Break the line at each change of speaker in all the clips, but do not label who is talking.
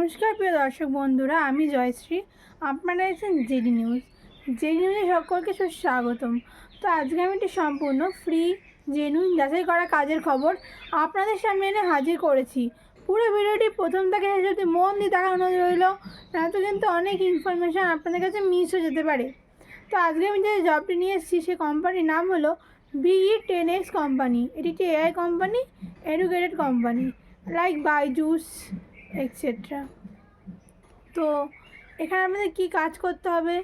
নমস্কার, প্রিয় দর্শক বন্ধুরা, আমি জয়শ্রী। আপনারা আছেন জেডি নিউজ। জেডি নিউজে সকলকে সুস্বাগতম। তো আজকে আমি একটি সম্পূর্ণ ফ্রি জেনুইন যাচাই করা কাজের খবর আপনাদের সামনে এনে হাজির করেছি। পুরো ভিডিওটি প্রথম থেকে অবধি মন দিয়ে দেখানো রইল নয়তো কিন্তু অনেক ইনফরমেশান আপনাদের কাছে মিস হয়ে যেতে পারে। তো আজকে আমি যে জবটি নিয়ে এসেছি, সে কোম্পানির নাম হলো বিই টেন এক্স কোম্পানি এটি একটি AI company educated company like Byju's etcetera তো এখানে আমাদের কী কাজ করতে হবে,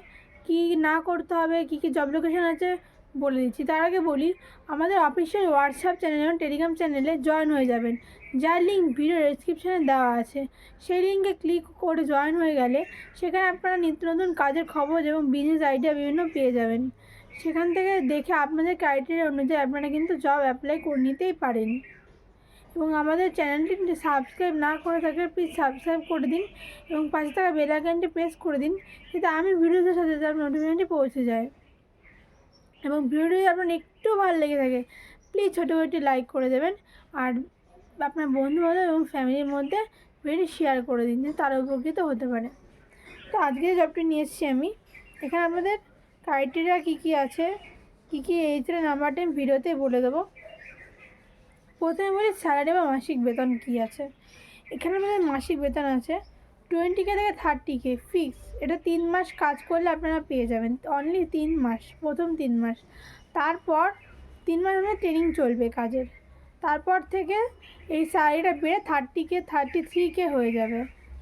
কি না করতে হবে, কী কী জব লোকেশন আছে বলে দিচ্ছি। তার আগে বলি, আমাদের অফিসিয়াল হোয়াটসঅ্যাপ চ্যানেল এবং টেলিগ্রাম চ্যানেলে জয়েন হয়ে যাবেন। যার লিঙ্ক ভিডিও ডিসক্রিপশানে দেওয়া আছে। সেই লিঙ্কে ক্লিক করে জয়েন হয়ে গেলে সেখানে আপনারা নিত্য নতুন কাজের খবর এবং বিজনেস আইডিয়া বিভিন্ন পেয়ে যাবেন। সেখান থেকে দেখে আপনাদের ক্রাইটেরিয়া অনুযায়ী আপনারা কিন্তু জব অ্যাপ্লাই করে নিতেই পারেন। এবং আমাদের চ্যানেলটি সাবস্ক্রাইব না করে থাকলে প্লিজ সাবস্ক্রাইব করে দিন এবং পাশে থাকা বেল আইকনটি প্রেস করে দিন, যাতে আমি ভিডিওদের সাথে তার নোটিফিকেশনটি পৌঁছে যায়। এবং ভিডিওটি যদি আপনার একটু ভালো লেগে থাকে প্লিজ ছোটো একটি লাইক করে দেবেন আর আপনার বন্ধু বান্ধব এবং ফ্যামিলির মধ্যে ভিডিওটি শেয়ার করে দিন, যাতে তারা উপকৃত হতে পারে। তো আজকে জবটি নিয়ে এসেছি আমি, এখানে আমাদের ক্রাইটেরিয়া কী কী আছে, কী কী এইচের নাম্বারটা আমি ভিডিওতে বলে দেবো। প্রথমে বলি স্যালারি বা মাসিক বেতন কী আছে? এখানে আমাদের মাসিক বেতন আছে টোয়েন্টি কে থেকে থার্টি কে ফিক্স এটা তিন মাস কাজ করলে আপনারা পেয়ে যাবেন। অনলি তিন মাস, প্রথম তিন মাস। তারপর তিন মাস আমাদের ট্রেনিং চলবে কাজের। তারপর থেকে এই স্যালারিটা বেড়ে thirty K thirty three K হয়ে যাবে।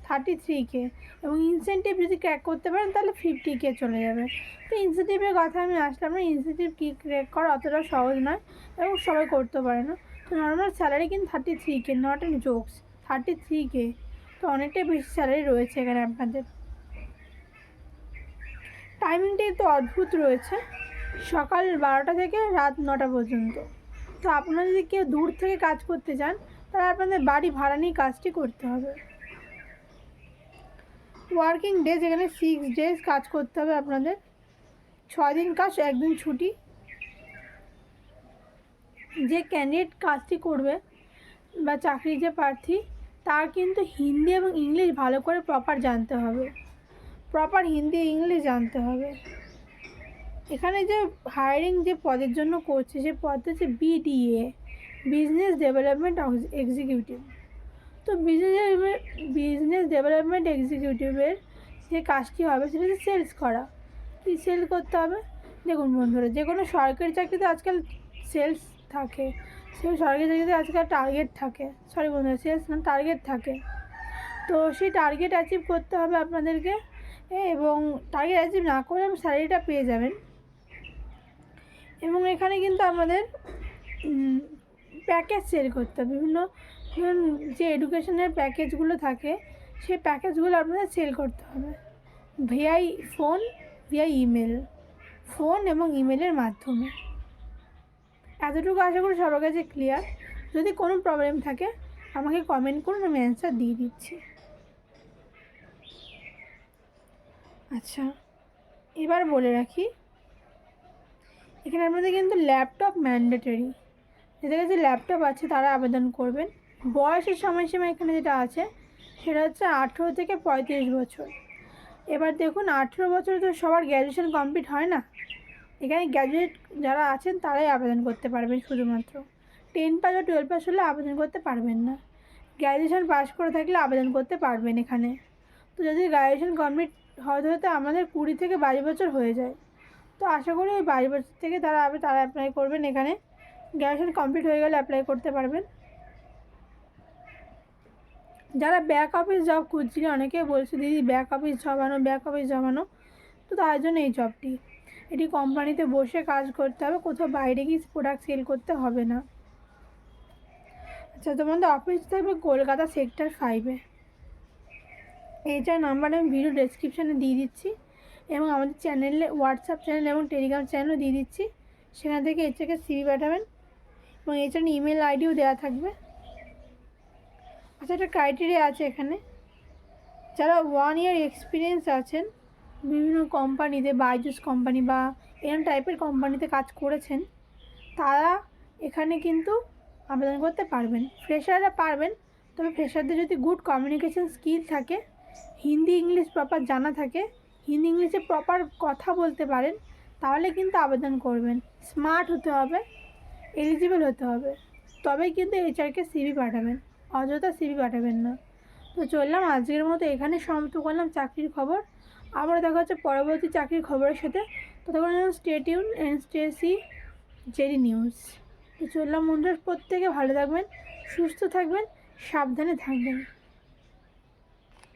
থার্টি থ্রি কে এবং ইনসেন্টিভ যদি ক্র্যাক করতে পারেন, তাহলে ফিফটি কে চলে যাবে। তো ইনসেন্টিভের কথা আমি আসলাম না। ইনসেন্টিভ কি ক্র্যাক করা অতটা সহজ নয় এবং সবাই করতে পারে না। নর্মাল স্যালারি কিন্তু thirty three K not an jokes thirty three K তো অনেকটাই বেশি স্যালারি রয়েছে এখানে আপনাদের। টাইমিংটাই তো অদ্ভুত রয়েছে। সকাল বারোটা থেকে রাত নটা পর্যন্ত। তো আপনারা যদি কেউ দূর থেকে কাজ করতে চান তাহলে আপনাদের বাড়ি ভাড়া নিয়ে কাজটি করতে হবে। ওয়ার্কিং ডেজ এখানে সিক্স ডেজ কাজ করতে হবে আপনাদের। ছয় দিন কাজ, একদিন ছুটি। যে ক্যান্ডিডেট কাজটি করবে বা চাকরির যে প্রার্থী, তার কিন্তু হিন্দি এবং ইংলিশ ভালো করে প্রপার জানতে হবে। প্রপার হিন্দি, ইংলিশ জানতে হবে। এখানে যে হায়ারিং যে পদের জন্য করছে, সে পদটা হচ্ছে বিডিএ বিজনেস ডেভেলপমেন্ট এক্সিকিউটিভ তো বিজনেস বিজনেস ডেভেলপমেন্ট এক্সিকিউটিভের যে কাজটি হবে, সেটা হচ্ছে সেলস করা। কী সেল করতে হবে? দেখুন বন্ধুরা যে কোনো সরকারি চাকরিতে আজকাল সেলস থাকে। সে সরকারি চাকরিতে আজকাল টার্গেট থাকে। সরি বন্ধুরা না টার্গেট থাকে। তো সেই টার্গেট অ্যাচিভ করতে হবে আপনাদেরকে। এবং টার্গেট অ্যাচিভ না করে স্যালারিটা পেয়ে যাবেন। এবং এখানে কিন্তু আমাদের প্যাকেজ সেল করতে হবে। বিভিন্ন যে এডুকেশনের প্যাকেজগুলো থাকে, সেই প্যাকেজগুলো আপনাদের সেল করতে হবে। Via phone via email phone এবং ইমেলের মাধ্যমে। এতটুকু আশা করি সবার কাছে ক্লিয়ার যদি কোনো প্রবলেম থাকে, আমাকে কমেন্ট করুন, আমি অ্যান্সার দিয়ে দিচ্ছি। আচ্ছা এবার বলে রাখি এখানে আপনাদের কিন্তু ল্যাপটপ ম্যান্ডেটরি যাদের কাছে ল্যাপটপ আছে, তারা আবেদন করবেন। বয়সের সময়সীমা এখানে যেটা আছে, সেটা হচ্ছে আঠেরো থেকে পঁয়ত্রিশ বছর। এবার দেখুন, আঠেরো বছর তো সবার গ্র্যাজুয়েশন কমপ্লিট হয় না। এখানে গ্র্যাজুয়েট যারা আছেন তারাই আবেদন করতে পারবেন শুধুমাত্র। টেন পাস বা টুয়েলভ পাস হলে আবেদন করতে পারবেন না। গ্র্যাজুয়েশন পাস করে থাকলে আবেদন করতে পারবেন এখানে। তো যদি গ্র্যাজুয়েশন কমপ্লিট হতে হতে আমাদের কুড়ি থেকে বাইশ বছর হয়ে যায়। তো আশা করি ওই বাইশ বছর থেকে তারা আবে, তারা অ্যাপ্লাই করবেন এখানে। গ্র্যাজুয়েশন কমপ্লিট হয়ে গেলে অ্যাপ্লাই করতে পারবেন। যারা ব্যাক অফিস জব খুঁজছিলেন অনেকে বলছে, দিদি ব্যাক অফিস জব আনো ব্যাক অফিস জব আনো। তো তার জন্য এই জবটি এটি কোম্পানিতে বসে কাজ করতে হবে, কোথাও বাইরে গিয়ে প্রোডাক্ট সেল করতে হবে না। আচ্ছা তোমাদের অফিস থাকবে কলকাতা সেক্টর ফাইভে এইটার নাম্বার আমি ভিডিও ডেসক্রিপশানে দিয়ে দিচ্ছি এবং আমাদের চ্যানেলে হোয়াটসঅ্যাপ চ্যানেল এবং টেলিগ্রাম চ্যানেলও দিয়ে দিচ্ছি। সেখান থেকে এটাকে সিভি পাঠাবেন এবং এছাড়া ইমেল আইডিও দেওয়া থাকবে। আচ্ছা একটা ক্রাইটেরিয়া আছে এখানে। যারা ওয়ান ইয়ার এক্সপিরিয়েন্স আছেন বিভিন্ন কোম্পানিতে বাইজুস কোম্পানি বা এরম টাইপের কোম্পানিতে কাজ করেছেন, তারা এখানে কিন্তু আবেদন করতে পারবেন। ফ্রেশাররা পারবেন, তবে ফ্রেশারদের যদি গুড কমিউনিকেশন স্কিল থাকে, হিন্দি ইংলিশ প্রপার জানা থাকে, হিন্দি ইংলিশে প্রপার কথা বলতে পারেন, তাহলে কিন্তু আবেদন করবেন। স্মার্ট হতে হবে এলিজিবল হতে হবে। তবেই কিন্তু এইচআরকে সিভি পাঠাবেন, অযথা সিভি পাঠাবেন না। তো চললাম, আজকের মতো এখানে সমাপ্ত করলাম। চাকরির খবর আবার দেখা হচ্ছে পরবর্তী চাকরির খবরের সাথে। ততক্ষণ যেন stay tuned and Stacy Jerry news তো চললাম বন্ধুরা, প্রত্যেকে ভালো থাকবেন, সুস্থ থাকবেন, সাবধানে থাকবেন।